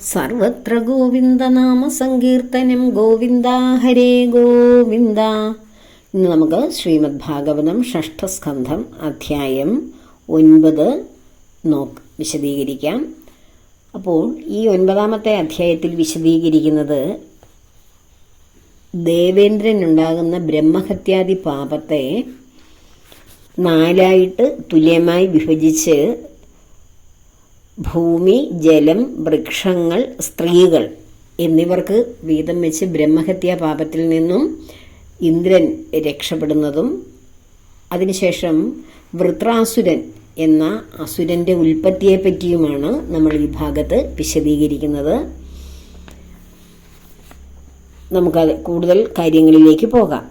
സർവത്ര ഗോവിന്ദനാമ സങ്കീർത്തനം. ഗോവിന്ദ ഹരേ ഗോവിന്ദ. ഇന്ന് നമുക്ക് ശ്രീമദ് ഭാഗവതം ഷഷ്ഠസ്കന്ധം അധ്യായം ഒൻപത് നോക്ക് വിശദീകരിക്കാം. അപ്പോൾ ഈ ഒൻപതാമത്തെ അധ്യായത്തിൽ വിശദീകരിക്കുന്നത് ദേവേന്ദ്രനുണ്ടാകുന്ന ബ്രഹ്മഹത്യാദി പാപത്തെ നാലായിട്ട് തുല്യമായി വിഭജിച്ച് ഭൂമി ജലം വൃക്ഷങ്ങൾ സ്ത്രീകൾ എന്നിവർക്ക് വീതം വെച്ച് ബ്രഹ്മഹത്യാ പാപത്തിൽ നിന്നും ഇന്ദ്രൻ രക്ഷപ്പെടുന്നതും അതിനുശേഷം വൃത്രാസുരൻ എന്ന അസുരന്റെ ഉൽപ്പത്തിയെ പറ്റിയുമാണ് നമ്മൾ ഈ ഭാഗത്ത് വിശദീകരിക്കുന്നത്. നമുക്ക് കൂടുതൽ കാര്യങ്ങളിലേക്ക് പോകാം.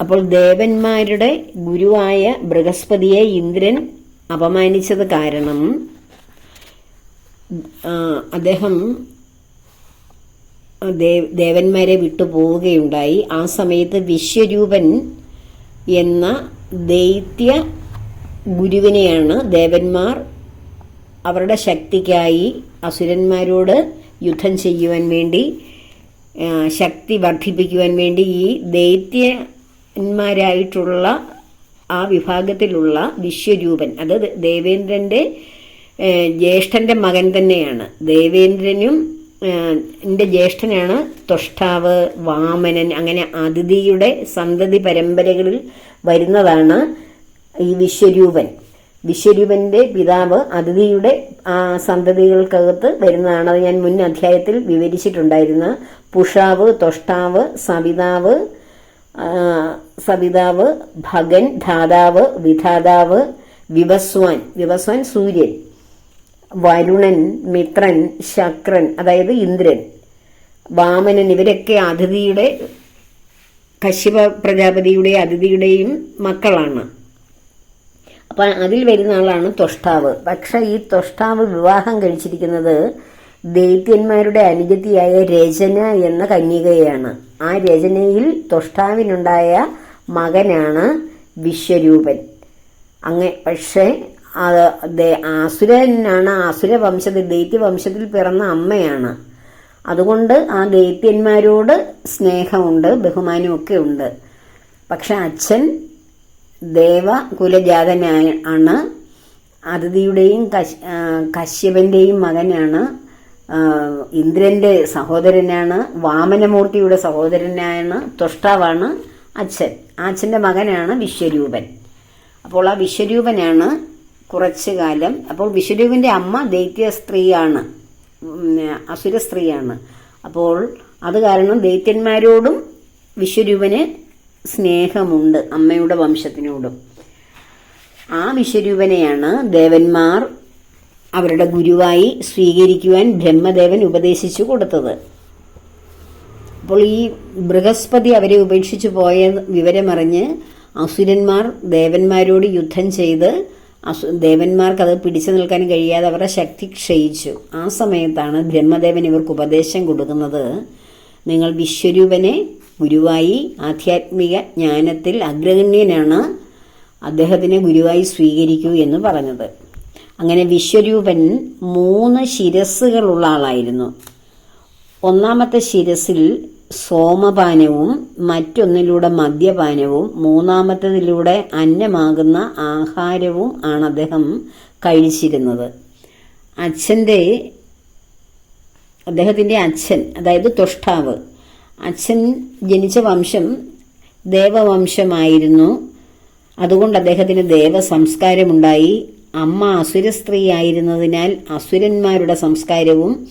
അപ്പോൾ ദേവന്മാരുടെ ഗുരുവായ ബൃഹസ്പതിയെ ഇന്ദ്രൻ അപമാനിച്ചത് കാരണം അദ്ദേഹം ദേവ് ദേവന്മാരെ വിട്ടു പോവുകയുണ്ടായി. ആ സമയത്ത് വിശ്വരൂപൻ എന്ന ദൈത്യ ഗുരുവിനെയാണ് ദേവന്മാർ അവരുടെ ശക്തിക്കായി അസുരന്മാരോട് യുദ്ധം ചെയ്യുവാൻ വേണ്ടി ശക്തി വർദ്ധിപ്പിക്കുവാൻ വേണ്ടി ഈ ദൈത്യന്മാരായിട്ടുള്ള ആ വിഭാഗത്തിലുള്ള വിശ്വരൂപൻ അത് ദേവേന്ദ്രന്റെ ജ്യേഷ്ഠന്റെ മകൻ തന്നെയാണ്. ദേവേന്ദ്രനും എന്റെ ജ്യേഷ്ഠനാണ് തൊഷ്ടാവ് വാമനൻ അങ്ങനെ അതിഥിയുടെ സന്തതി പരമ്പരകളിൽ വരുന്നതാണ് ഈ വിശ്വരൂപൻ. വിശ്വരൂപന്റെ പിതാവ് അതിഥിയുടെ ആ സന്തതികൾക്കകത്ത് വരുന്നതാണ്. അത് ഞാൻ മുൻ അധ്യായത്തിൽ വിവരിച്ചിട്ടുണ്ടായിരുന്ന. പുഷാവ് തൊഷ്ടാവ് സവിതാവ് സവിതാവ് ഭഗൻ ധാതാവ് വിധാതാവ് വിവസ്വാൻ. വിവസ്വാൻ സൂര്യൻ. വരുണൻ മിത്രൻ ശക്രൻ അതായത് ഇന്ദ്രൻ. വാമനൻ ഇവരൊക്കെ അതിഥിയുടെ കശ്യപ പ്രജാപതിയുടെ അതിഥിയുടെയും മക്കളാണ്. അപ്പൊ അതിൽ വരുന്ന ആളാണ് തൊഷ്ടാവ്. പക്ഷെ ഈ തൊഷ്ടാവ് വിവാഹം കഴിച്ചിരിക്കുന്നത് ദൈത്യന്മാരുടെ അനുജത്തിയായ രചന എന്ന കന്യകയാണ്. ആ രചനയിൽ തൊഷ്ടാവിനുണ്ടായ മകനാണ് വിശ്വരൂപൻ. അങ്ങ പക്ഷേ അസുരനാണ് അസുര വംശത്തിൽ ദൈത്യ വംശത്തിൽ പിറന്ന അമ്മയാണ്. അതുകൊണ്ട് ആ ദൈത്യന്മാരോട് സ്നേഹമുണ്ട് ബഹുമാനമൊക്കെ ഉണ്ട്. പക്ഷെ അച്ഛൻ ദേവ കുലജാതനായ ആണ് അതിഥിയുടെയും കശ് കശ്യപന്റെയും മകനാണ്. ഇന്ദ്രന്റെ സഹോദരനാണ്. വാമനമൂർത്തിയുടെ സഹോദരനാണ് തൊഷ്ടാവാണ് അച്ഛൻ. അച്ഛന്റെ മകനാണ് വിശ്വരൂപൻ. അപ്പോൾ ആ വിശ്വരൂപനാണ് കുറച്ചു കാലം അപ്പോൾ വിശ്വരൂപിന്റെ അമ്മ ദൈത്യ സ്ത്രീയാണ്. അസുര സ്ത്രീയാണ്. അപ്പോൾ അത് കാരണം ദൈത്യന്മാരോടും വിശ്വരൂപന് സ്നേഹമുണ്ട് അമ്മയുടെ വംശത്തിനോടും. ആ വിശ്വരൂപനെയാണ് ദേവന്മാർ അവരുടെ ഗുരുവായി സ്വീകരിക്കുവാൻ ബ്രഹ്മദേവൻ ഉപദേശിച്ചു കൊടുത്തത്. അപ്പോൾ ഈ ബൃഹസ്പതി അവരെ ഉപേക്ഷിച്ചു പോയ വിവരമറിഞ്ഞ് അസുരന്മാർ ദേവന്മാരോട് യുദ്ധം ചെയ്ത് ദേവന്മാർക്ക് അത് പിടിച്ചു നിൽക്കാൻ കഴിയാതെ അവരുടെ ശക്തി ക്ഷയിച്ചു. ആ സമയത്താണ് ബ്രഹ്മദേവൻ ഇവർക്ക് ഉപദേശം കൊടുക്കുന്നത്. നിങ്ങൾ വിശ്വരൂപനെ ഗുരുവായി ആധ്യാത്മിക ജ്ഞാനത്തിൽ അഗ്രഗണ്യനാണ്. അദ്ദേഹത്തിനെ ഗുരുവായി സ്വീകരിക്കൂ എന്ന് പറഞ്ഞത്. അങ്ങനെ വിശ്വരൂപൻ മൂന്ന് ശിരസ്സുകളുള്ള ആളായിരുന്നു. ഒന്നാമത്തെ ശിരസിൽ സോമപാനവും മറ്റൊന്നിലൂടെ മദ്യപാനവും മൂന്നാമത്തതിലൂടെ അന്നമാകുന്ന ആഹാരവും ആണ് അദ്ദേഹം കഴിച്ചിരുന്നത്. അച്ഛന്റെ അദ്ദേഹത്തിന്റെ അച്ഛൻ അതായത് തൊഷ്ടാവ്. അച്ഛൻ ജനിച്ച വംശം ദേവവംശമായിരുന്നു. അതുകൊണ്ട് അദ്ദേഹത്തിന് ദേവ സംസ്കാരമുണ്ടായി അമ്മ അസുര സ്ത്രീ ആയിരുന്നതിനാൽ അസുരന്മാരുടെ സംസ്കാരവും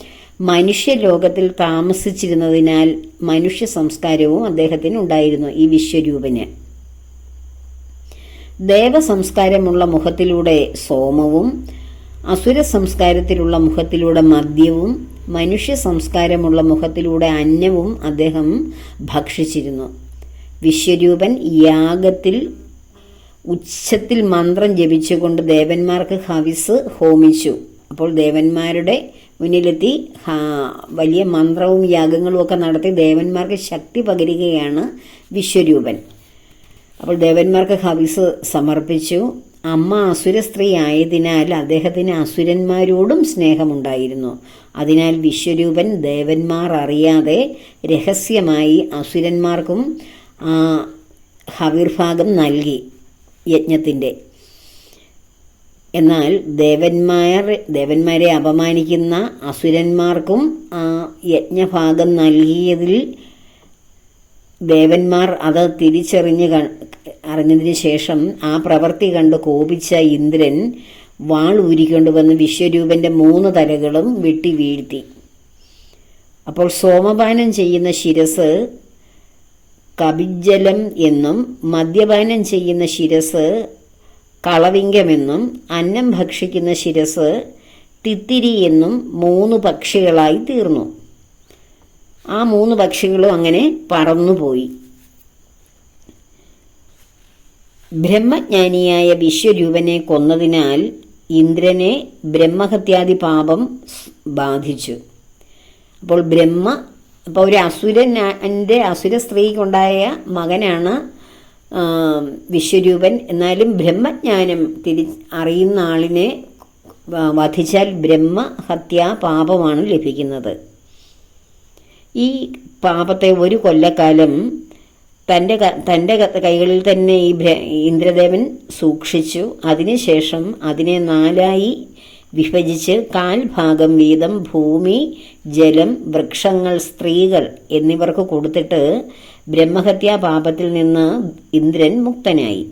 മനുഷ്യലോകത്തിൽ താമസിച്ചിരുന്നതിനാൽ മനുഷ്യ സംസ്കാരവും അദ്ദേഹത്തിന് ഉണ്ടായിരുന്നു ഈ വിശ്വരൂപന്. ദേവസംസ്കാരമുള്ള മുഖത്തിലൂടെ സോമവും അസുര സംസ്കാരത്തിലുള്ള മുഖത്തിലൂടെ മദ്യവും മനുഷ്യ സംസ്കാരമുള്ള മുഖത്തിലൂടെ അന്നവും അദ്ദേഹം ഭക്ഷിച്ചിരുന്നു. വിശ്വരൂപൻ യാഗത്തിൽ ഉച്ചത്തിൽ മന്ത്രം ജപിച്ചുകൊണ്ട് ദേവന്മാർക്ക് ഹവിസ് ഹോമിച്ചു. അപ്പോൾ ദേവന്മാരുടെ മുന്നിലെത്തി. വലിയ മന്ത്രവും യാഗങ്ങളും ഒക്കെ നടത്തി ദേവന്മാർക്ക് ശക്തി പകരുകയാണ് വിശ്വരൂപൻ. അപ്പോൾ ദേവന്മാർക്ക് ഹവിസ് സമർപ്പിച്ചു. അമ്മ അസുര സ്ത്രീ ആയതിനാൽ അദ്ദേഹത്തിന് അസുരന്മാരോടും സ്നേഹമുണ്ടായിരുന്നു. അതിനാൽ വിശ്വരൂപൻ ദേവന്മാർ അറിയാതെ രഹസ്യമായി അസുരന്മാർക്കും ഹവിർഭാഗം നൽകി യജ്ഞത്തിന്റെ എന്നാൽ ദേവന്മാർ ദേവന്മാരെ അപമാനിക്കുന്ന അസുരന്മാർക്കും ആ യജ്ഞഭാഗം നൽകിയതിൽ ദേവന്മാർ അത് തിരിച്ചറിഞ്ഞ് അറിഞ്ഞതിന് ശേഷം ആ പ്രവൃത്തി കണ്ട് കോപിച്ച ഇന്ദ്രൻ വാൾ ഊരിക്കൊണ്ടുവന്ന് വിശ്വരൂപന്റെ മൂന്ന് തലകളും വെട്ടി വീഴ്ത്തി. അപ്പോൾ സോമപാനം ചെയ്യുന്ന ശിരസ് കപിജലം എന്നും മദ്യപാനം ചെയ്യുന്ന ശിരസ് കളവിങ്കമെന്നും അന്നം ഭക്ഷിക്കുന്ന ശിരസ് തിത്തിരി എന്നും മൂന്ന് പക്ഷികളായി തീർന്നു. ആ മൂന്ന് പക്ഷികളും അങ്ങനെ പറന്നുപോയി. ബ്രഹ്മജ്ഞാനിയായ വിശ്വരൂപനെ കൊന്നതിനാൽ ഇന്ദ്രനെ ബ്രഹ്മഹത്യാദി പാപം ബാധിച്ചു. അപ്പോൾ ബ്രഹ്മ അപ്പോൾ ഒരു അസുരന്റെ അസുര സ്ത്രീക്കുണ്ടായ മകനാണ് വിശ്വരൂപൻ. എന്നാലും ബ്രഹ്മജ്ഞാനം തിരി അറിയുന്ന ആളിനെ വധിച്ചാൽ ബ്രഹ്മഹത്യാ പാപമാണ് ലഭിക്കുന്നത്. ഈ പാപത്തെ ഒരു കൊല്ലക്കാലം തന്റെ തന്റെ കൈകളിൽ തന്നെ ഈ ഇന്ദ്രദേവൻ സൂക്ഷിച്ചു. അതിനുശേഷം അതിനെ നാലായി വിഭജിച്ച് കാൽ ഭാഗം വീതം ഭൂമി ജലം വൃക്ഷങ്ങൾ സ്ത്രീകൾ എന്നിവർക്ക് കൊടുത്തിട്ട് ബ്രഹ്മഹത്യാ പാപത്തിൽ നിന്ന് ഇന്ദ്രൻ മുക്തനായി.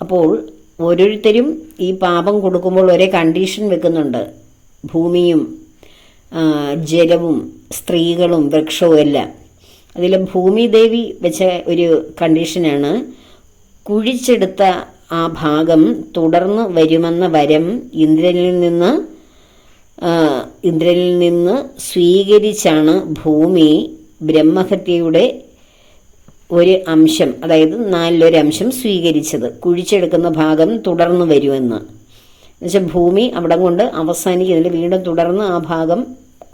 അപ്പോൾ ഓരോരുത്തരും ഈ പാപം കൊടുക്കുമ്പോൾ ഒരേ കണ്ടീഷൻ വെക്കുന്നുണ്ട്. ഭൂമിയും ജലവും സ്ത്രീകളും വൃക്ഷവും എല്ലാം. അതിൽ ഭൂമിദേവി വെച്ച ഒരു കണ്ടീഷനാണ് കുഴിച്ചെടുത്ത ആ ഭാഗം തുടർന്ന് വരുമെന്ന വരം ഇന്ദ്രനിൽ നിന്ന് ഇന്ദ്രനിൽ നിന്ന് സ്വീകരിച്ചാണ് ഭൂമി ബ്രഹ്മഹത്യയുടെ ഒരു അംശം അതായത് നാലിലൊരു അംശം സ്വീകരിച്ചത്. കുഴിച്ചെടുക്കുന്ന ഭാഗം തുടർന്നു വരുമെന്ന്. എന്നുവെച്ചാൽ ഭൂമി അവിടം കൊണ്ട് അവസാനിക്കുന്നില്ല വീണ്ടും തുടർന്ന് ആ ഭാഗം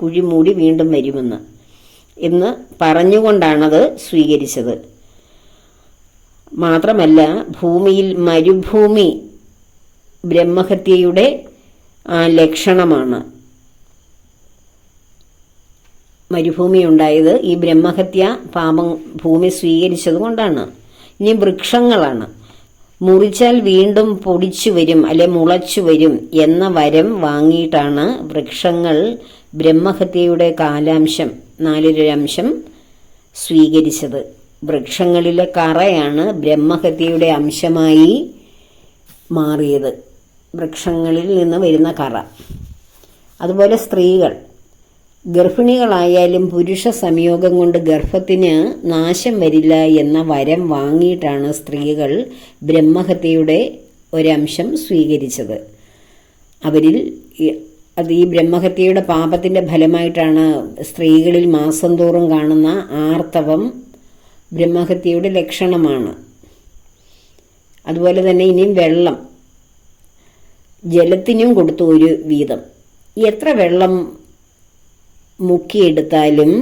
കുഴി മൂടി വീണ്ടും വരുമെന്ന്. എന്ന് പറഞ്ഞുകൊണ്ടാണത് സ്വീകരിച്ചത്. മാത്രമല്ല ഭൂമിയിൽ മരുഭൂമി ബ്രഹ്മഹത്യയുടെ ലക്ഷണമാണ്. മരുഭൂമി ഉണ്ടായത് ഈ ബ്രഹ്മഹത്യ പാപം ഭൂമി സ്വീകരിച്ചത് കൊണ്ടാണ്. ഇനി വൃക്ഷങ്ങളാണ്. മുറിച്ചാൽ വീണ്ടും പൊടിച്ചു വരും അല്ലെ മുളച്ചു വരും എന്ന വരം വാങ്ങിയിട്ടാണ് വൃക്ഷങ്ങൾ ബ്രഹ്മഹത്യയുടെ കാലാംശം നാലരംശം സ്വീകരിച്ചത്. വൃക്ഷങ്ങളിലെ കറയാണ് ബ്രഹ്മഹത്യയുടെ അംശമായി മാറിയത്. വൃക്ഷങ്ങളിൽ നിന്ന് വരുന്ന കറ. അതുപോലെ സ്ത്രീകൾ. ഗർഭിണികളായാലും പുരുഷ സംയോഗം കൊണ്ട് ഗർഭത്തിന് നാശം വരില്ല എന്ന വരം വാങ്ങിയിട്ടാണ് സ്ത്രീകൾ ബ്രഹ്മഹത്യയുടെ ഒരംശം സ്വീകരിച്ചത്. അവരിൽ അത് ഈ ബ്രഹ്മഹത്യയുടെ പാപത്തിന്റെ ഫലമായിട്ടാണ് സ്ത്രീകളിൽ മാസം തോറും കാണുന്ന ആർത്തവം ബ്രഹ്മഹത്യയുടെ ലക്ഷണമാണ്. അതുപോലെ തന്നെ ഇനിയും വെള്ളം. ജലത്തിനും കൊടുത്തു ഒരു വീതം. എത്ര വെള്ളം മുക്കിയെടുത്താലും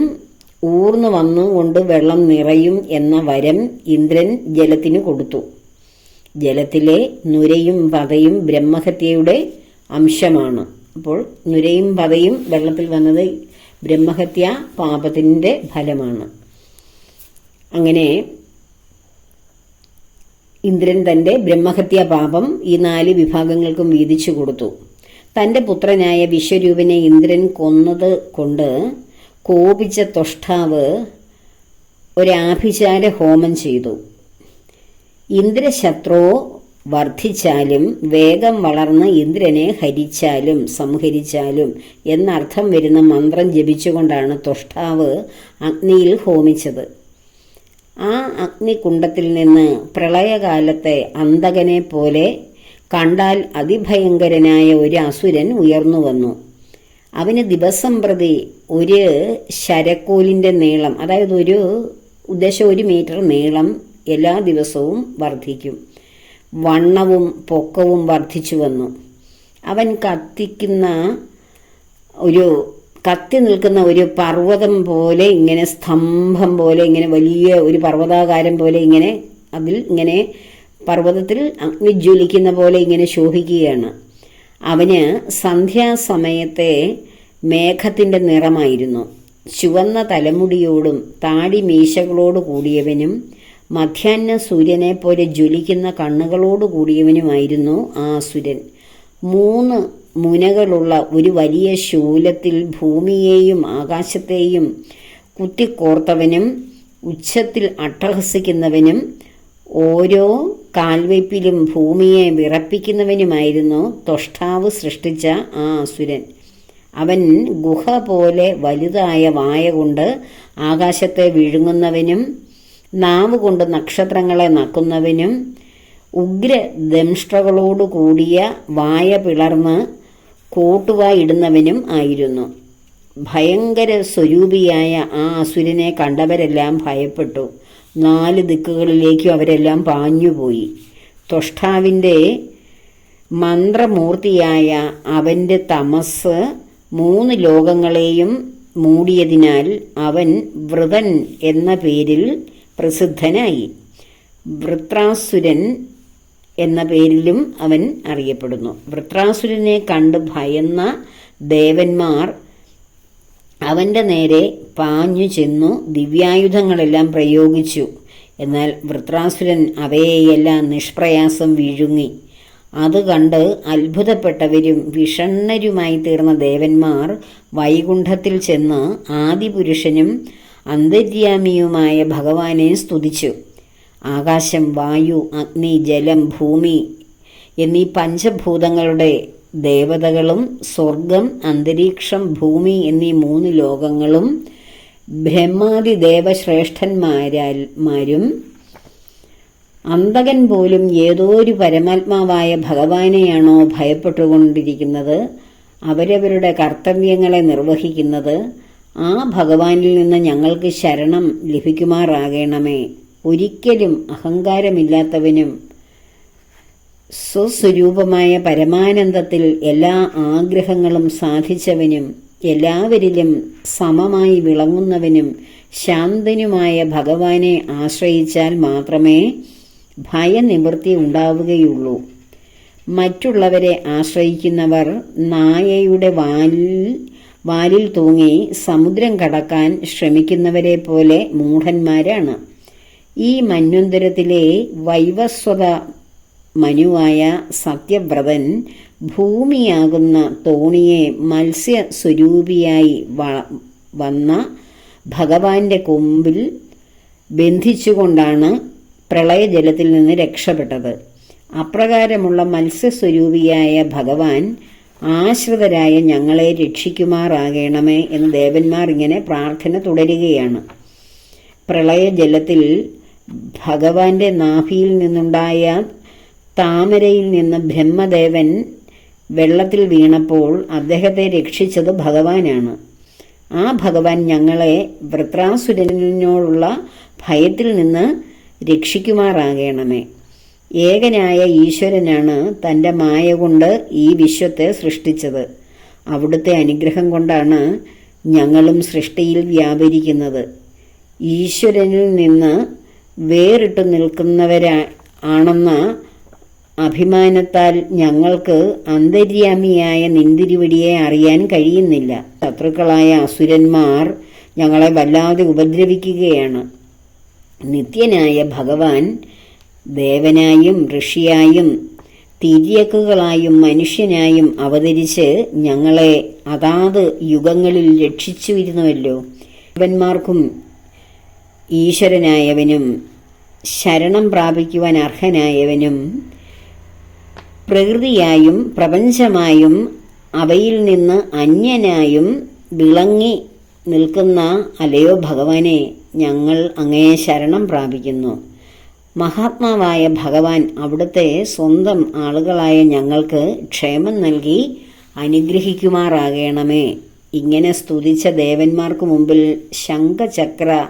ഊർന്നു വന്നുകൊണ്ട് വെള്ളം നിറയും എന്ന വരം ഇന്ദ്രൻ ജലത്തിന് കൊടുത്തു. ജലത്തിലെ നുരയും പതയും ബ്രഹ്മഹത്യയുടെ അംശമാണ്. അപ്പോൾ നുരയും പതയും വെള്ളത്തിൽ വന്നത് ബ്രഹ്മഹത്യ പാപത്തിന്റെ ഫലമാണ്. അങ്ങനെ ഇന്ദ്രൻ തന്റെ ബ്രഹ്മഹത്യ പാപം ഈ നാല് വിഭാഗങ്ങൾക്കും വീതിച്ചു കൊടുത്തു. തന്റെ പുത്രനായ വിശ്വരൂപനെ ഇന്ദ്രൻ കൊന്നത് കൊണ്ട് കോപിച്ച തൊഷ്ടാവ് ഒരാഭിചാര ഹോമം ചെയ്തു. ഇന്ദ്രശത്രോ വർദ്ധിച്ചാലും വേഗം വളർന്ന് ഇന്ദ്രനെ ഹരിച്ചാലും സംഹരിച്ചാലും എന്നർത്ഥം വരുന്ന മന്ത്രം ജപിച്ചുകൊണ്ടാണ് തൊഷ്ടാവ് അഗ്നിയിൽ ഹോമിച്ചത്. ആ അഗ്നികുണ്ടത്തിൽ നിന്ന് പ്രളയകാലത്തെ അന്തകനെ പോലെ കണ്ടാൽ അതിഭയങ്കരനായ ഒരു അസുരൻ ഉയർന്നു വന്നു. അവന് ദിവസം പ്രതി ഒരു ശരക്കോലിന്റെ നീളം അതായത് ഒരു ഉദ്ദേശം ഒരു മീറ്റർ നീളം എല്ലാ ദിവസവും വർദ്ധിക്കും. വണ്ണവും പൊക്കവും വർദ്ധിച്ചു വന്നു. അവൻ കത്തിക്കുന്ന ഒരു കത്തി നിൽക്കുന്ന ഒരു പർവതം പോലെ ഇങ്ങനെ സ്തംഭം പോലെ ഇങ്ങനെ വലിയ ഒരു പർവതാകാരം പോലെ ഇങ്ങനെ അതിൽ ഇങ്ങനെ പർവതത്തിൽ അഗ്നി ജ്വലിക്കുന്ന പോലെ ഇങ്ങനെ ശോഭിക്കുകയാണ്. അവന് സന്ധ്യാസമയത്തെ മേഘത്തിന്റെ നിറമായിരുന്നു. ചുവന്ന തലമുടിയോടും താടി മീശകളോട് കൂടിയവനും മധ്യാഹ്ന സൂര്യനെ പോലെ ജ്വലിക്കുന്ന കണ്ണുകളോട് കൂടിയവനുമായിരുന്നു ആ അസുരൻ. മൂന്ന് മുനകളുള്ള ഒരു വലിയ ശൂലത്തിൽ ഭൂമിയെയും ആകാശത്തെയും കുത്തിക്കോർത്തവനും ഉച്ചത്തിൽ അട്ടഹസിക്കുന്നവനും ഓരോ കാൽവയ്പിലും ഭൂമിയെ വിറപ്പിക്കുന്നവനുമായിരുന്നു തൊഷ്ടാവ് സൃഷ്ടിച്ച ആ അസുരൻ. അവൻ ഗുഹ പോലെ വലുതായ വായ കൊണ്ട് ആകാശത്തെ വിഴുങ്ങുന്നവനും നാവ് കൊണ്ട് നക്ഷത്രങ്ങളെ നക്കുന്നവനും ഉഗ്ര കൂടിയ വായ പിളർന്ന് കൂട്ടുവായിടുന്നവനും ആയിരുന്നു. ഭയങ്കര സ്വരൂപിയായ ആ അസുരനെ കണ്ടവരെല്ലാം ഭയപ്പെട്ടു. നാല് ദിക്കുകളിലേക്കും അവരെല്ലാം പാഞ്ഞുപോയി. തൊഷ്ടാവിന്റെ മന്ത്രമൂർത്തിയായ അവന്റെ തമസ് മൂന്ന് ലോകങ്ങളെയും മൂടിയതിനാൽ അവൻ വൃതൻ എന്ന പേരിൽ പ്രസിദ്ധനായി. വൃത്രാസുരൻ എന്ന പേരിലും അവൻ അറിയപ്പെടുന്നു. വൃത്രാസുരനെ കണ്ട് ഭയന്ന ദേവന്മാർ അവന്റെ നേരെ പാഞ്ഞു ചെന്നു ദിവ്യായുധങ്ങളെല്ലാം പ്രയോഗിച്ചു. എന്നാൽ വൃത്രാസുരൻ അവയെയെല്ലാം നിഷ്പ്രയാസം വിഴുങ്ങി. അത് കണ്ട് അത്ഭുതപ്പെട്ടവരും വിഷണ്ണരുമായി തീർന്ന ദേവന്മാർ വൈകുണ്ഠത്തിൽ ചെന്ന് ആദിപുരുഷനും അന്തര്യാമിയുമായ ഭഗവാനെ സ്തുതിച്ചു. ആകാശം വായു അഗ്നി ജലം ഭൂമി എന്നീ പഞ്ചഭൂതങ്ങളുടെ ദേവതകളും സ്വർഗം അന്തരീക്ഷം ഭൂമി എന്നീ മൂന്ന് ലോകങ്ങളും ബ്രഹ്മാതി ദേവശ്രേഷ്ഠന്മാരും അന്തകൻ പോലും ഏതോ ഒരു പരമാത്മാവായ ഭഗവാനെയാണോ ഭയപ്പെട്ടുകൊണ്ടിരിക്കുന്നത്? അവരവരുടെ കർത്തവ്യങ്ങളെ നിർവഹിക്കുന്നത് ആ ഭഗവാനിൽ നിന്ന് ഞങ്ങൾക്ക് ശരണം ലഭിക്കുമാറാകണമേ. ഒരിക്കലും അഹങ്കാരമില്ലാത്തവനും സ്വസ്വരൂപമായ പരമാനന്ദത്തിൽ എല്ലാ ആഗ്രഹങ്ങളും സാധിച്ചവനും എല്ലാവരിലും സമമായി വിളങ്ങുന്നവനും ശാന്തനുമായ ഭഗവാനെ ആശ്രയിച്ചാൽ മാത്രമേ ഭയനിവൃത്തി ഉണ്ടാവുകയുള്ളൂ. മറ്റുള്ളവരെ ആശ്രയിക്കുന്നവർ നായയുടെ വാലിൽ വാലിൽ തൂങ്ങി സമുദ്രം കടക്കാൻ ശ്രമിക്കുന്നവരെ പോലെ മൂഢന്മാരാണ്. ഈ മന്വന്തരത്തിലെ വൈവസ്വത മനുവായ സത്യവ്രതൻ ഭൂമിയാകുന്ന തോണിയെ മത്സ്യ സ്വരൂപിയായി വന്ന ഭഗവാന്റെ കൊമ്പിൽ ബന്ധിച്ചുകൊണ്ടാണ് പ്രളയജലത്തിൽ നിന്ന് രക്ഷപ്പെട്ടത്. അപ്രകാരമുള്ള മത്സ്യസ്വരൂപിയായ ഭഗവാൻ ആശ്രിതരായ ഞങ്ങളെ രക്ഷിക്കുമാറാകണമേ എന്ന് ദേവന്മാർ ഇങ്ങനെ പ്രാർത്ഥന തുടരുകയാണ്. പ്രളയജലത്തിൽ ഭഗവാന്റെ നാഭിയിൽ നിന്നുണ്ടായ താമരയിൽ നിന്ന് ബ്രഹ്മദേവൻ വെള്ളത്തിൽ വീണപ്പോൾ അദ്ദേഹത്തെ രക്ഷിച്ചത് ഭഗവാനാണ്. ആ ഭഗവാൻ ഞങ്ങളെ വൃത്രാസുരനോടുള്ള ഭയത്തിൽ നിന്ന് രക്ഷിക്കുമാറാകണമേ. ഏകനായ ഈശ്വരനാണ് തന്റെ മായ കൊണ്ട് ഈ വിശ്വത്തെ സൃഷ്ടിച്ചത്. അവിടുത്തെ അനുഗ്രഹം കൊണ്ടാണ് ഞങ്ങളും സൃഷ്ടിയിൽ വ്യാപരിക്കുന്നത്. ഈശ്വരനിൽ നിന്ന് വേറിട്ടു നിൽക്കുന്നവരാ ആണെന്ന അഭിമാനത്താൽ ഞങ്ങൾക്ക് അന്തര്യാമിയായ നിന്തിരിവടിയെ അറിയാൻ കഴിയുന്നില്ല. ശത്രുക്കളായ അസുരന്മാർ ഞങ്ങളെ വല്ലാതെ ഉപദ്രവിക്കുകയാണ്. നിത്യനായ ഭഗവാൻ ദേവനായും ഋഷിയായും തിര്യക്കുകളായും മനുഷ്യനായും അവതരിച്ച് ഞങ്ങളെ അതാത് യുഗങ്ങളിൽ രക്ഷിച്ചു വരുന്നുവല്ലോ ദേവന്മാർക്കും ഈശ്വരനായവനും ശരണം പ്രാപിക്കുവാൻ അർഹനായവനും പ്രകൃതിയായും പ്രപഞ്ചമായും അവയിൽ നിന്ന് അന്യനായും വിളങ്ങി നിൽക്കുന്ന അലയോ ഭഗവാനെ ഞങ്ങൾ അങ്ങയെ ശരണം പ്രാപിക്കുന്നു. മഹാത്മാവായ ഭഗവാൻ അവിടുത്തെ സ്വന്തം ആളുകളായ ഞങ്ങൾക്ക് ക്ഷേമം നൽകി അനുഗ്രഹിക്കുമാറാകണമേ. ഇങ്ങനെ സ്തുതിച്ച ദേവന്മാർക്ക് മുമ്പിൽ ശംഖചക്ര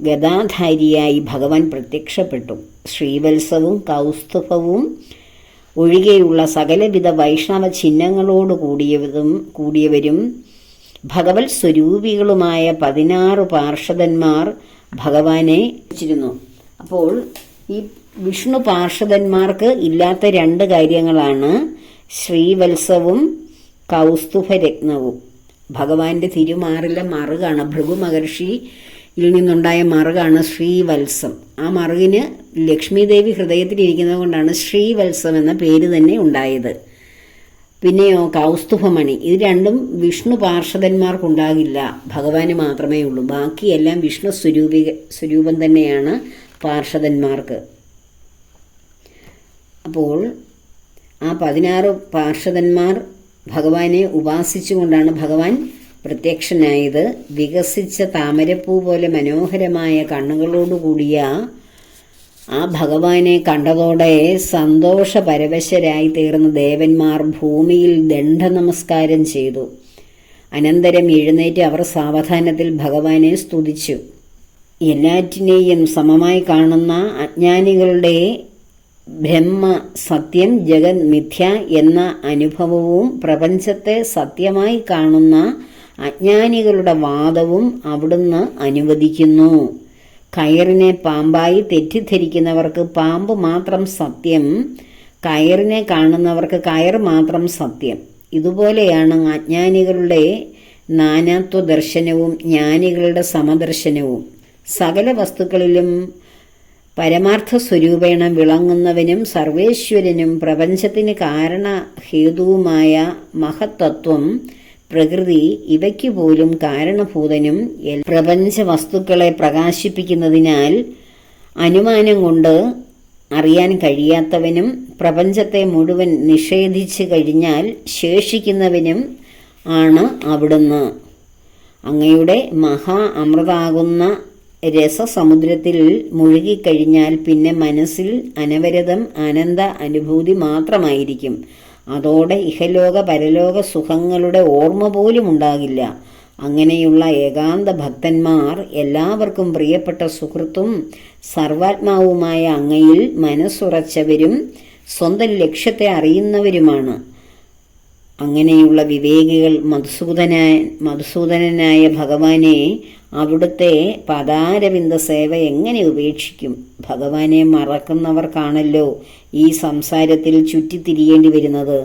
ഗതാധാരിയായി ഭഗവാൻ പ്രത്യക്ഷപ്പെട്ടു. ശ്രീവത്സവും കൗസ്തുഭവും ഒഴികെയുള്ള സകലവിധ വൈഷ്ണവ ചിഹ്നങ്ങളോട് കൂടിയതും കൂടിയവരും ഭഗവത് സ്വരൂപികളുമായ പതിനാറ് പാർഷദന്മാർ ഭഗവാനെ വെച്ചിരുന്നു. അപ്പോൾ ഈ വിഷ്ണു പാർഷദന്മാർക്ക് ഇല്ലാത്ത രണ്ട് കാര്യങ്ങളാണ് ശ്രീവത്സവും കൗസ്തുഭരത്നവും. ഭഗവാന്റെ തിരുമാറിലെ മറുകാണ്. ഭൃഗു മഹർഷിയിൽ നിന്നുണ്ടായ മറുകാണ് ശ്രീവത്സം. ആ മറുകിന് ലക്ഷ്മീദേവി ഹൃദയത്തിലിരിക്കുന്നത് കൊണ്ടാണ് ശ്രീവത്സം എന്ന പേര് തന്നെ ഉണ്ടായത്. പിന്നെയോ കൗസ്തുഭമണി. ഇത് രണ്ടും വിഷ്ണു പാർഷദന്മാർക്കുണ്ടാകില്ല. ഭഗവാന് മാത്രമേ ഉള്ളൂ. ബാക്കിയെല്ലാം വിഷ്ണു സ്വരൂപി സ്വരൂപം തന്നെയാണ് പാർഷദന്മാർക്ക്. അപ്പോൾ ആ പതിനാറ് പാർഷദന്മാർ ഭഗവാനെ ഉപാസിച്ചുകൊണ്ടാണ് ഭഗവാൻ പ്രത്യക്ഷനായത് വികസിച്ച താമരപ്പൂ പോലെ മനോഹരമായ കണ്ണുകളോടുകൂടിയ ആ ഭഗവാനെ കണ്ടതോടെ സന്തോഷപരവശരായി തീർന്ന ദേവന്മാർ ഭൂമിയിൽ ദണ്ഡ നമസ്കാരം ചെയ്തു. അനന്തരം എഴുന്നേറ്റ് അവർ സാവധാനത്തിൽ ഭഗവാനെ സ്തുതിച്ചു. എല്ലാറ്റിനെയും സമമായി കാണുന്ന അജ്ഞാനികളുടെ ബ്രഹ്മ സത്യം ജഗത് മിഥ്യ എന്ന അനുഭവവും പ്രപഞ്ചത്തെ സത്യമായി കാണുന്ന അജ്ഞാനികളുടെ വാദവും അവിടുന്ന് അനുവദിക്കുന്നു. കയറിനെ പാമ്പായി തെറ്റിദ്ധരിക്കുന്നവർക്ക് പാമ്പ് മാത്രം സത്യം കയറിനെ കാണുന്നവർക്ക് കയർ മാത്രം സത്യം. ഇതുപോലെയാണ് അജ്ഞാനികളുടെ നാനാത്വ ദർശനവും ജ്ഞാനികളുടെ സമദർശനവും. സകല വസ്തുക്കളിലും പരമാർത്ഥ സ്വരൂപേണ വിളങ്ങുന്നവനും സർവേശ്വരനും പ്രപഞ്ചത്തിന് കാരണഹേതുവുമായ മഹത്തത്വം പ്രകൃതി ഇവയ്ക്ക് പോലും കാരണഭൂതനും പ്രപഞ്ച വസ്തുക്കളെ പ്രകാശിപ്പിക്കുന്നതിനാൽ അനുമാനം കൊണ്ട് അറിയാൻ കഴിയാത്തവനും പ്രപഞ്ചത്തെ മുഴുവൻ നിഷേധിച്ചു കഴിഞ്ഞാൽ ശേഷിക്കുന്നവനും ആണ് അവിടുന്ന്. അങ്ങയുടെ മഹാ അമൃതാകുന്ന രസസമുദ്രത്തിൽ മുഴുകിക്കഴിഞ്ഞാൽ പിന്നെ മനസ്സിൽ അനവരതം അനന്ത അനുഭൂതി മാത്രമായിരിക്കും. അതോടെ ഇഹലോക പരലോക സുഖങ്ങളുടെ ഓർമ്മ പോലും ഉണ്ടാകില്ല. അങ്ങനെയുള്ള ഏകാന്ത ഭക്തന്മാർ എല്ലാവർക്കും പ്രിയപ്പെട്ട സുഹൃത്തും സർവാത്മാവുമായ അങ്ങയിൽ മനസ്സുറച്ചവരും സ്വന്തം ലക്ഷ്യത്തെ അറിയുന്നവരുമാണ്. അങ്ങനെയുള്ള വിവേകികൾ മധുസൂദനായ മധുസൂദനനായ ഭഗവാനെ അവിടുത്തെ പദാരവിന്ദ സേവ എങ്ങനെ ഉപേക്ഷിക്കും? ഭഗവാനെ മറക്കുന്നവർക്കാണല്ലോ ഈ സംസാരത്തിൽ ചുറ്റിത്തിരിയേണ്ടി വരുന്നത്.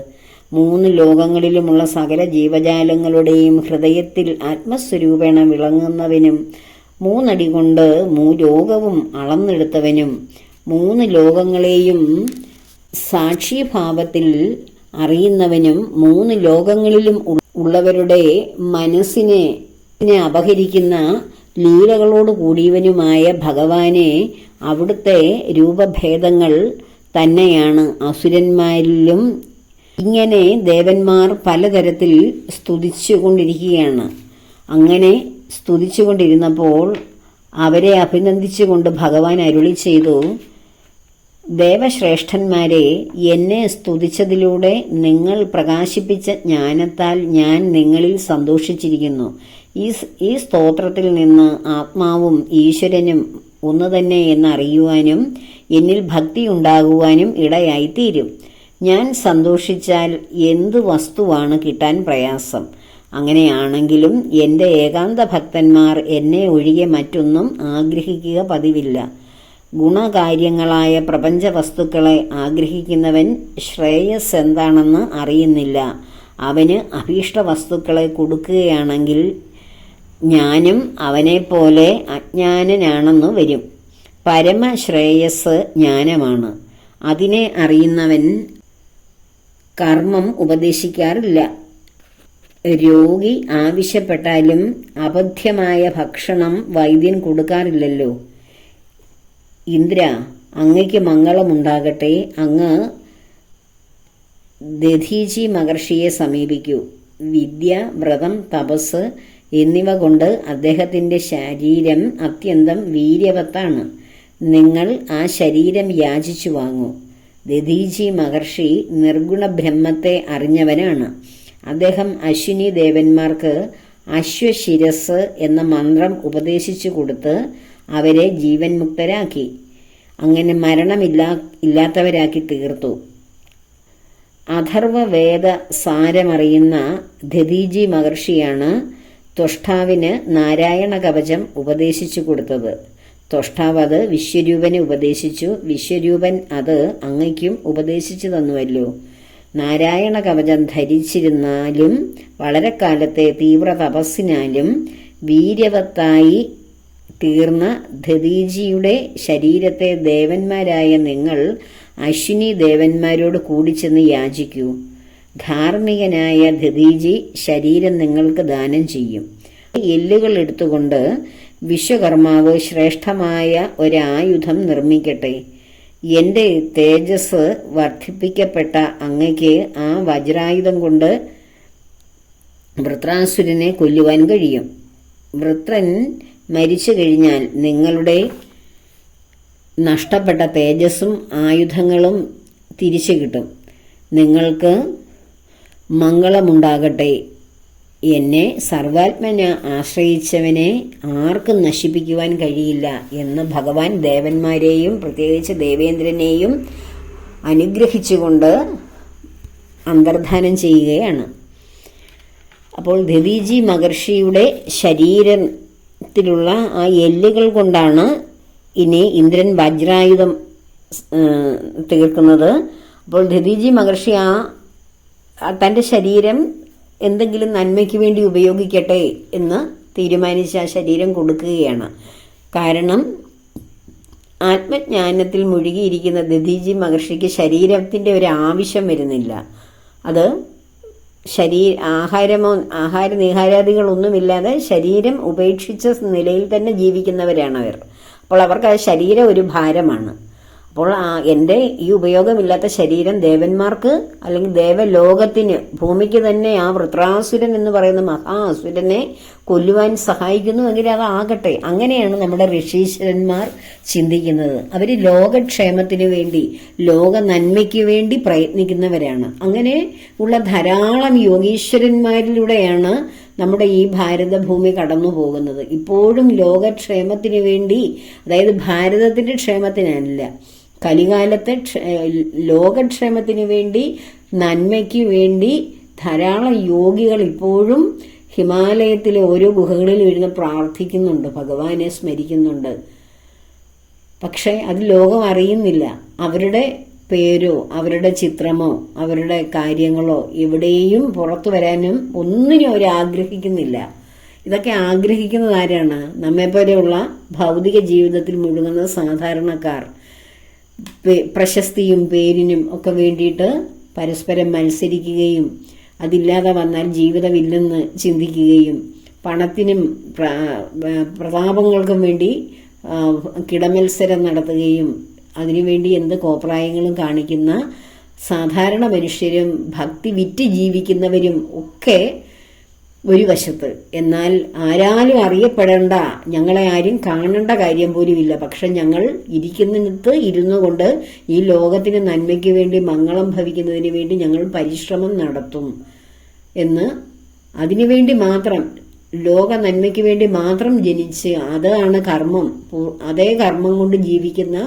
മൂന്ന് ലോകങ്ങളിലുമുള്ള സകല ജീവജാലങ്ങളുടെയും ഹൃദയത്തിൽ ആത്മസ്വരൂപേണ വിളങ്ങുന്നവനും മൂന്നടി കൊണ്ട് മൂലോകവും അളന്നെടുത്തവനും മൂന്ന് ലോകങ്ങളെയും സാക്ഷിഭാവത്തിൽ അറിയുന്നവനും മൂന്ന് ലോകങ്ങളിലും ഉള്ളവരുടെ മനസ്സിനെ അപഹരിക്കുന്ന ലീലകളോട് കൂടിയവനുമായ ഭഗവാനെ അവിടുത്തെ രൂപഭേദങ്ങൾ തന്നെയാണ് അസുരന്മാരിലും. ഇങ്ങനെ ദേവന്മാർ പലതരത്തിൽ സ്തുതിച്ചുകൊണ്ടിരിക്കുകയാണ്. അങ്ങനെ സ്തുതിച്ചുകൊണ്ടിരുന്നപ്പോൾ അവരെ അഭിനന്ദിച്ചുകൊണ്ട് ഭഗവാൻ അരുളി ചെയ്തു ദേവശ്രേഷ്ഠന്മാരെ എന്നെ സ്തുതിച്ചതിലൂടെ നിങ്ങൾ പ്രകാശിപ്പിച്ച ജ്ഞാനത്താൽ ഞാൻ നിങ്ങളിൽ സന്തോഷിച്ചിരിക്കുന്നു. ഈ ഈ സ്തോത്രത്തിൽ നിന്ന് ആത്മാവും ഈശ്വരനും ഒന്ന് തന്നെ എന്നറിയുവാനും എന്നിൽ ഭക്തി ഉണ്ടാകുവാനും ഇടയായിത്തീരും. ഞാൻ സന്തോഷിച്ചാൽ എന്ത് വസ്തുവാണ് കിട്ടാൻ പ്രയാസം? അങ്ങനെയാണെങ്കിലും എന്റെ ഏകാന്ത ഭക്തന്മാർ എന്നെ ഒഴികെ മറ്റൊന്നും ആഗ്രഹിക്കുക പതിവില്ല. ഗുണകാര്യങ്ങളായ പ്രപഞ്ച വസ്തുക്കളെ ആഗ്രഹിക്കുന്നവൻ ശ്രേയസ് എന്താണെന്ന് അറിയുന്നില്ല. അവന് അഭീഷ്ട വസ്തുക്കളെ കൊടുക്കുകയാണെങ്കിൽ ഞാനും അവനെപ്പോലെ അജ്ഞാനനാണെന്ന് വരും. പരമശ്രേയസ് ജ്ഞാനമാണ്. അതിനെ അറിയുന്നവൻ കർമ്മം ഉപദേശിക്കാറില്ല. രോഗി ആവശ്യപ്പെട്ടാലും അബദ്ധ്യമായ ഭക്ഷണം വൈദ്യൻ കൊടുക്കാറില്ലല്ലോ. ഇന്ദ്ര അങ്ങയ്ക്ക് മംഗളമുണ്ടാകട്ടെ. അങ്ങ് ദധീചി മഹർഷിയെ സമീപിക്കൂ. വിദ്യ വ്രതം തപസ് എന്നിവ കൊണ്ട് അദ്ദേഹത്തിന്റെ ശരീരം അത്യന്തം വീര്യവത്താണ്. നിങ്ങൾ ആ ശരീരം യാചിച്ചു വാങ്ങൂ. ദധീജി മഹർഷി നിർഗുണ ബ്രഹ്മത്തെ അറിഞ്ഞവനാണ്. അദ്ദേഹം അശ്വിനി ദേവന്മാർക്ക് അശ്വശിരസ് എന്ന മന്ത്രം ഉപദേശിച്ചു കൊടുത്ത് അവരെ ജീവൻ മുക്തരാക്കി അങ്ങനെ മരണമില്ലാ ഇല്ലാത്തവരാക്കി തീർത്തു. അഥർവവേദ സാരമറിയുന്ന ദധീജി മഹർഷിയാണ് ത്വഷ്ടാവിന് നാരായണ കവചം ഉപദേശിച്ചു കൊടുത്തത്. തൊഷ്ടാവ് അത് വിശ്വരൂപനെ ഉപദേശിച്ചു. വിശ്വരൂപൻ അത് അങ്ങയ്ക്കും ഉപദേശിച്ചു തന്നുവല്ലോ. നാരായണ കവചം ധരിച്ചിരുന്നാലും വളരെ കാലത്തെ തീവ്ര തപസ്സിനാലും വീര്യവത്തായി തീർന്ന ധതീജിയുടെ ശരീരത്തെ ദേവന്മാരായ നിങ്ങൾ അശ്വിനി ദേവന്മാരോട് കൂടി ചെന്ന് യാചിക്കൂ. ധാർമ്മികനായ ധതീജി ശരീരം നിങ്ങൾക്ക് ദാനം ചെയ്യും. എല്ലുകൾ എടുത്തുകൊണ്ട് വിശ്വകർമാവ് ശ്രേഷ്ഠമായ ഒരായുധം നിർമ്മിക്കട്ടെ. എന്റെ തേജസ് വർദ്ധിപ്പിക്കപ്പെട്ട അങ്ങയ്ക്ക് ആ വജ്രായുധം കൊണ്ട് വൃത്രാസുരനെ കൊല്ലുവാൻ കഴിയും. വൃത്രൻ മരിച്ചു കഴിഞ്ഞാൽ നിങ്ങളുടെ നഷ്ടപ്പെട്ട തേജസ്സും ആയുധങ്ങളും തിരിച്ചു കിട്ടും. നിങ്ങൾക്ക് മംഗളമുണ്ടാകട്ടെ. എന്നെ സർവാത്മന ആശ്രയിച്ചവനെ ആർക്കും നശിപ്പിക്കുവാൻ കഴിയില്ല എന്ന് ഭഗവാൻ ദേവന്മാരെയും പ്രത്യേകിച്ച് ദേവേന്ദ്രനെയും അനുഗ്രഹിച്ചുകൊണ്ട് അന്തർധാനം ചെയ്യുകയാണ്. അപ്പോൾ ദതീജി മഹർഷിയുടെ ശരീരത്തിലുള്ള ആ എല്ലുകൾ കൊണ്ടാണ് ഇനി ഇന്ദ്രൻ വജ്രായുധം തീർക്കുന്നത്. അപ്പോൾ ദതീജി മഹർഷി ആ തന്റെ ശരീരം എന്തെങ്കിലും നന്മയ്ക്ക് വേണ്ടി ഉപയോഗിക്കട്ടെ എന്ന് തീരുമാനിച്ച് ആ ശരീരം കൊടുക്കുകയാണ്. കാരണം ആത്മജ്ഞാനത്തിൽ മുഴുകിയിരിക്കുന്ന ദധീജി മഹർഷിക്ക് ശരീരത്തിന്റെ ഒരു ആവശ്യം വരുന്നില്ല. അത് ശരീര ആഹാരമോ ആഹാര നിഹാരാദികളൊന്നുമില്ലാതെ ശരീരം ഉപേക്ഷിച്ച നിലയിൽ തന്നെ ജീവിക്കുന്നവരാണ് അവർ അപ്പോൾ അവർക്ക് ആ ശരീരം ഒരു ഭാരമാണ്. അപ്പോൾ എന്റെ ഈ ഉപയോഗമില്ലാത്ത ശരീരം ദേവന്മാർക്ക് അല്ലെങ്കിൽ ദേവലോകത്തിന് ഭൂമിക്ക് തന്നെ ആ വൃത്രാസുരൻ എന്ന് പറയുന്ന മഹാസുരനെ കൊല്ലുവാൻ സഹായിക്കുന്നു എങ്കിൽ അതാകട്ടെ അങ്ങനെയാണ് നമ്മുടെ ഋഷീശ്വരന്മാർ ചിന്തിക്കുന്നത്. അവർ ലോകക്ഷേമത്തിന് വേണ്ടി ലോക നന്മയ്ക്ക് വേണ്ടി പ്രയത്നിക്കുന്നവരാണ്. അങ്ങനെ ഉള്ള ധാരാളം യോഗീശ്വരന്മാരിലൂടെയാണ് നമ്മുടെ ഈ ഭാരതഭൂമി കടന്നു പോകുന്നത് ഇപ്പോഴും ലോകക്ഷേമത്തിന് വേണ്ടി അതായത് ഭാരതത്തിന്റെ ക്ഷേമത്തിനല്ല കലികാലത്തെ ക്ഷ- ലോകക്ഷേമത്തിന് വേണ്ടി നന്മയ്ക്ക് വേണ്ടി ധാരാളം യോഗികൾ ഇപ്പോഴും ഹിമാലയത്തിലെ ഓരോ ഗുഹകളിലും ഇരുന്ന് പ്രാർത്ഥിക്കുന്നുണ്ട് ഭഗവാനെ സ്മരിക്കുന്നുണ്ട്. പക്ഷേ അത് ലോകം അറിയുന്നില്ല. അവരുടെ പേരോ അവരുടെ ചിത്രമോ അവരുടെ കാര്യങ്ങളോ എവിടെയും പുറത്തു വരാനും ഒന്നിനും അവർ ആഗ്രഹിക്കുന്നില്ല. ഇതൊക്കെ ആഗ്രഹിക്കുന്നത് ആരാണ്? നമ്മെപ്പോലെയുള്ള ഭൗതിക ജീവിതത്തിൽ മുഴുകുന്ന സാധാരണക്കാർ. പ്രശസ്തിയും പേരിനും ഒക്കെ വേണ്ടിയിട്ട് പരസ്പരം മത്സരിക്കുകയും അതില്ലാതെ വന്നാൽ ജീവിതമില്ലെന്ന് ചിന്തിക്കുകയും പണത്തിനും പ്ര- പ്ര- പ്രതാപങ്ങൾക്കും വേണ്ടി കിടമത്സരം നടത്തുകയും അതിനുവേണ്ടി എന്ത് കോപ്രായങ്ങളും കാണിക്കുന്ന സാധാരണ മനുഷ്യരും ഭക്തി വിറ്റ് ജീവിക്കുന്നവരും ഒക്കെ ഒരു വശത്ത്. എന്നാൽ ആരാലും അറിയപ്പെടേണ്ട ഞങ്ങളെ ആരും കാണേണ്ട കാര്യം പോലുമില്ല. പക്ഷെ ഞങ്ങൾ ഇരിക്കുന്നിടത്ത് ഇരുന്നു കൊണ്ട് ഈ ലോകത്തിന് നന്മയ്ക്ക് വേണ്ടി മംഗളം ഭവിക്കുന്നതിന് വേണ്ടി ഞങ്ങൾ പരിശ്രമം നടത്തും എന്ന് അതിനുവേണ്ടി മാത്രം ലോക നന്മയ്ക്ക് വേണ്ടി മാത്രം ജനിച്ച് അതാണ് കർമ്മം. അതേ കർമ്മം കൊണ്ട് ജീവിക്കുന്ന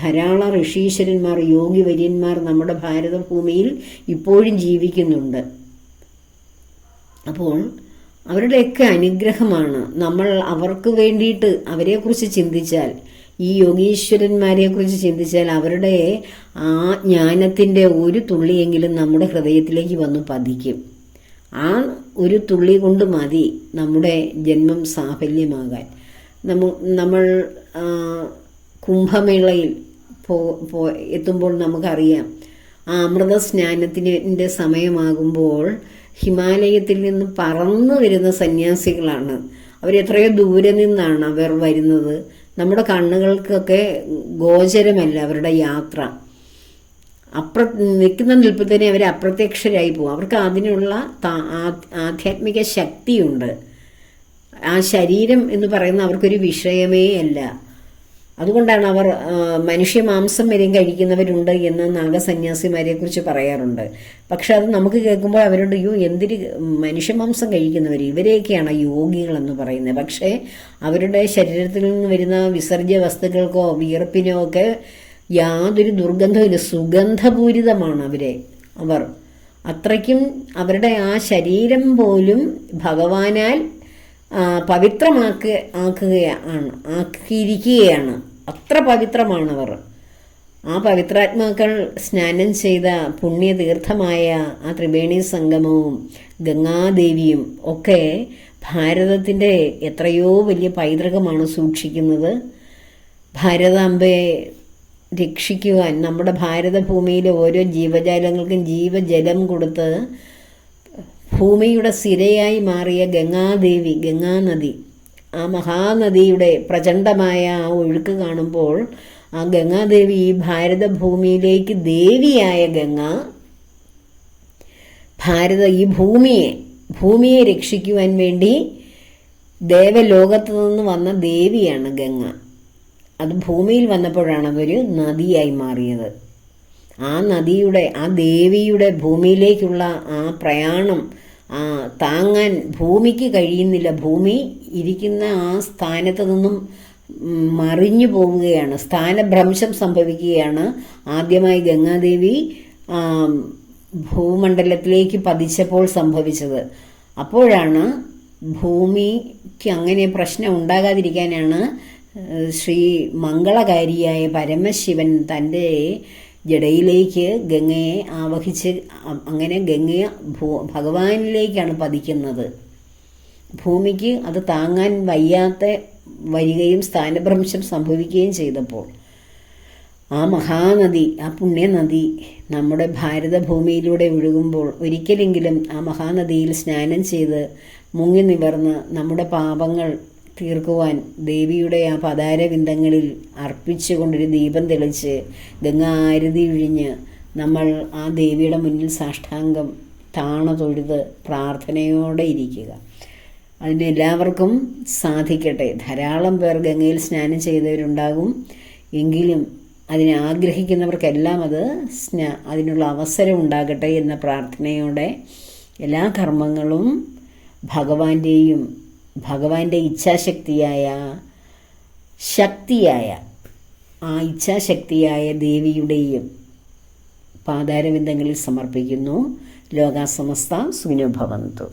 ധാരാളം ഋഷീശ്വരന്മാർ യോഗി വര്യന്മാർ നമ്മുടെ ഭാരതഭൂമിയിൽ ഇപ്പോഴും ജീവിക്കുന്നുണ്ട്. അപ്പോൾ അവരുടെയൊക്കെ അനുഗ്രഹമാണ്. നമ്മൾ അവർക്ക് വേണ്ടിയിട്ട് അവരെക്കുറിച്ച് ചിന്തിച്ചാൽ ഈ യോഗീശ്വരന്മാരെക്കുറിച്ച് ചിന്തിച്ചാൽ അവരുടെ ആ ജ്ഞാനത്തിന്റെ ഒരു തുള്ളിയെങ്കിലും നമ്മുടെ ഹൃദയത്തിലേക്ക് വന്ന് പതിക്കും. ആ ഒരു തുള്ളി കൊണ്ട് മതി നമ്മുടെ ജന്മം സാഫല്യമാകാൻ. നമ്മ നമ്മൾ കുംഭമേളയിൽ പോ എത്തുമ്പോൾ നമുക്കറിയാം ആ അമൃത സ്നാനത്തിന്റെ സമയമാകുമ്പോൾ ഹിമാലയത്തിൽ നിന്ന് പറന്നു വരുന്ന സന്യാസികളാണ്. അവർ എത്രയോ ദൂരെ നിന്നാണ് അവർ വരുന്നത്. നമ്മുടെ കണ്ണുകൾക്കൊക്കെ ഗോചരമല്ല അവരുടെ യാത്ര. അപ്ര നിൽക്കുന്ന നിൽപ്പിൽ തന്നെ അവർ അപ്രത്യക്ഷരായി പോകും. അവർക്ക് അതിനുള്ള ആധ്യാത്മിക ശക്തിയുണ്ട്. ആ ശരീരം എന്ന് പറയുന്ന അവർക്കൊരു വിഷയമേ അല്ല. അതുകൊണ്ടാണ് അവർ മനുഷ്യ മാംസം വരെയും കഴിക്കുന്നവരുണ്ട് എന്ന് നാഗസന്യാസിമാരെ കുറിച്ച് പറയാറുണ്ട്. പക്ഷെ അത് നമുക്ക് കേൾക്കുമ്പോൾ അവരോട് എന്തിരി മനുഷ്യ മാംസം കഴിക്കുന്നവർ ഇവരെയൊക്കെയാണ് യോഗികൾ എന്ന് പറയുന്നത്. പക്ഷേ അവരുടെ ശരീരത്തിൽ നിന്ന് വരുന്ന വിസർജ്യ വസ്തുക്കൾക്കോ വിയർപ്പിനോ ഒക്കെ യാതൊരു ദുർഗന്ധമില്ല സുഗന്ധപൂരിതമാണ് അവരെ അവർ. അത്രയ്ക്കും അവരുടെ ആ ശരീരം പോലും ഭഗവാനാൽ പവിത്രമാക്കുക ആക്കുകയാണ് ആക്കിയിരിക്കുകയാണ്. അത്ര പവിത്രമാണവർ. ആ പവിത്രാത്മാക്കൾ സ്നാനം ചെയ്ത പുണ്യതീർത്ഥമായ ആ ത്രിവേണി സംഗമവും ഗംഗാദേവിയും ഒക്കെ ഭാരതത്തിന്റെ എത്രയോ വലിയ പൈതൃകമാണ് സൂക്ഷിക്കുന്നത്. ഭാരതാംബയെ രക്ഷിക്കുവാൻ നമ്മുടെ ഭാരതഭൂമിയിലെ ഓരോ ജീവജാലങ്ങൾക്കും ജീവജലം കൊടുത്ത് ഭൂമിയുടെ സിരയായി മാറിയ ഗംഗാദേവി ഗംഗാനദി ആ മഹാനദിയുടെ പ്രചണ്ഡമായ ആ ഒഴുക്ക് കാണുമ്പോൾ ആ ഗംഗാദേവി ഈ ഭാരതഭൂമിയിലേക്ക് ദേവിയായ ഗംഗ ഭാരത ഈ ഭൂമിയെ ഭൂമിയെ രക്ഷിക്കുവാൻ വേണ്ടി ദേവലോകത്ത് നിന്ന് വന്ന ദേവിയാണ് ഗംഗ. അത് ഭൂമിയിൽ വന്നപ്പോഴാണ് അതൊരു നദിയായി മാറിയത്. ആ നദിയുടെ ആ ദേവിയുടെ ഭൂമിയിലേക്കുള്ള ആ പ്രയാണം താങ്ങാൻ ഭൂമിക്ക് കഴിയുന്നില്ല. ഭൂമി ഇരിക്കുന്ന ആ സ്ഥാനത്ത് നിന്നും മറിഞ്ഞു പോവുകയാണ്. സ്ഥാനഭ്രംശം സംഭവിക്കുകയാണ്. ആദ്യമായി ഗംഗാദേവി ഭൂമണ്ഡലത്തിലേക്ക് പതിച്ചപ്പോൾ സംഭവിച്ചത്. അപ്പോഴാണ് ഭൂമിക്ക് അങ്ങനെ പ്രശ്നം ഉണ്ടാകാതിരിക്കാനാണ് ശ്രീ മംഗളകാരിയായ പരമശിവൻ തന്റെ ജടയിലേക്ക് ഗംഗയെ ആവഹിച്ച് അങ്ങനെ ഗംഗയെ ഭഗവാനിലേക്കാണ് പതിക്കുന്നത്. ഭൂമിക്ക് അത് താങ്ങാൻ വയ്യാത്ത വരികയും സ്ഥാനഭ്രംശം സംഭവിക്കുകയും ചെയ്തപ്പോൾ ആ മഹാനദി ആ പുണ്യനദി നമ്മുടെ ഭാരതഭൂമിയിലൂടെ ഒഴുകുമ്പോൾ ഒരിക്കലെങ്കിലും ആ മഹാനദിയിൽ സ്നാനം ചെയ്ത് മുങ്ങി നിവർന്ന് നമ്മുടെ പാപങ്ങൾ തീർക്കുവാൻ ദേവിയുടെ ആ പതാരവിന്ദങ്ങളിൽ അർപ്പിച്ചുകൊണ്ടൊരു ദീപം തെളിച്ച് ഗംഗാരതി ഒഴിഞ്ഞ് നമ്മൾ ആ ദേവിയുടെ മുന്നിൽ സാഷ്ടാംഗം താണ തൊഴുത് പ്രാർത്ഥനയോടെ ഇരിക്കുക. അതിന് എല്ലാവർക്കും സാധിക്കട്ടെ. ധാരാളം പേർ ഗംഗയിൽ സ്നാനം ചെയ്തവരുണ്ടാകും. എങ്കിലും അതിനെ ആഗ്രഹിക്കുന്നവർക്കെല്ലാം അത് സ്നാ അതിനുള്ള അവസരം ഉണ്ടാകട്ടെ എന്ന പ്രാർത്ഥനയോടെ എല്ലാ കർമ്മങ്ങളും ഭഗവാന്റെയും ഭഗവാന്റെ ഇച്ഛാശക്തിയായ ശക്തിയായ ആ ഇച്ഛാശക്തിയായ ദേവിയുടെയും പാതാരവിന്ദങ്ങളിൽ സമർപ്പിക്കുന്നു. ലോകാസമസ്ത സുനുഭവന്തു